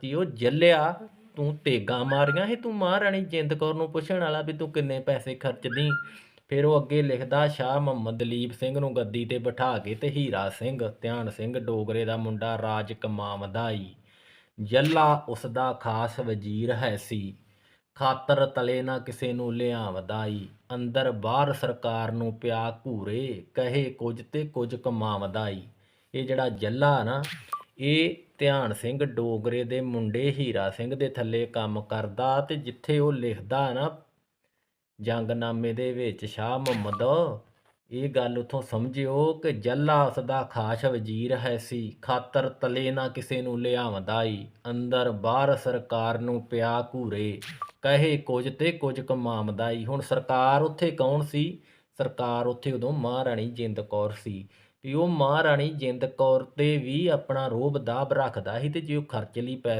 ਕਰਤੀ, ਉਹ ਜੱਲਿਆ, ਤੂੰ ਤੇਗਾ ਮਾਰੀਆਂ ਹੀ ਤੂੰ ਮਹਾਰਾਣੀ ਜਿੰਦ ਕੌਰ ਨੂੰ ਪੁੱਛਣ ਵਾਲਾ ਵੀ ਤੂੰ ਕਿੰਨੇ ਪੈਸੇ ਖਰਚਦੀ। ਫਿਰ ਉਹ ਅੱਗੇ ਲਿਖਦਾ, ਸ਼ਾਹ ਮੁਹੰਮਦ ਦਲੀਪ ਸਿੰਘ ਨੂੰ ਗੱਦੀ ਤੇ ਬਿਠਾ ਕੇ ਤੇ ਹੀਰਾ ਸਿੰਘ, ਧਿਆਨ ਸਿੰਘ ਡੋਗਰੇ ਦਾ ਮੁੰਡਾ ਰਾਜ ਕਮਾਵਦਾ ਈ। ਜੱਲਾ ਉਸ ਦਾ ਖਾਸ ਵਜ਼ੀਰ ਹੈ ਸੀ। ਖਾਤਰ ਤਲੇ ਨਾ ਕਿਸੇ ਨੂੰ ਲਿਆਵਦਾ ਈ। ਅੰਦਰ ਬਾਹਰ ਸਰਕਾਰ ਨੂੰ ਪਿਆ ਘੂਰੇ, ਕਹੇ ਕੁਝ ਤੇ ਕੁਝ ਕਮਾਵਦਾ ਈ। ਇਹ ਜਿਹੜਾ ਜੱਲਾ ਨਾ, ਇਹ ਧਿਆਨ ਸਿੰਘ ਡੋਗਰੇ ਦੇ ਮੁੰਡੇ ਹੀਰਾ ਸਿੰਘ ਦੇ ਥੱਲੇ ਕੰਮ ਕਰਦਾ ਤੇ ਜਿੱਥੇ ਉਹ ਲਿਖਦਾ ਨਾ, ਜੰਗਨਾਮੇ ਦੇ ਵਿੱਚ, ਸ਼ਾਹ ਮੁਹੰਮਦ, ਇਹ ਗੱਲ ਉਥੋਂ ਸਮਝਿਓ ਕਿ ਜੱਲਾ ਉਸ ਦਾ ਖਾਸ ਵਜ਼ੀਰ ਹੈ ਸੀ, ਖਾਤਰ ਤਲੇ ਨਾ ਕਿਸੇ ਨੂੰ ਲਿਆਵਦਾ ਈ, ਅੰਦਰ ਬਾਹਰ ਸਰਕਾਰ ਨੂੰ ਪਿਆ ਘੂਰੇ, ਕਹੇ ਕੁਝ ਤੇ ਕੁਝ ਕਮਾਮਦਾ ਈ, ਹੁਣ ਸਰਕਾਰ ਉੱਥੇ ਕੌਣ ਸੀ? ਸਰਕਾਰ ਉੱਥੇ ਉਦੋਂ ਮਹਾਰਾਣੀ ਜਿੰਦ ਕੌਰ ਸੀ ਵੀ ਉਹ ਮਹਾਰਾਣੀ ਜਿੰਦ ਕੌਰ ਤੇ ਵੀ ਆਪਣਾ ਰੋਬ ਦਾਬ ਰੱਖਦਾ ਸੀ ਤੇ ਜੇ ਉਹ ਖਰਚ ਲਈ ਪੈ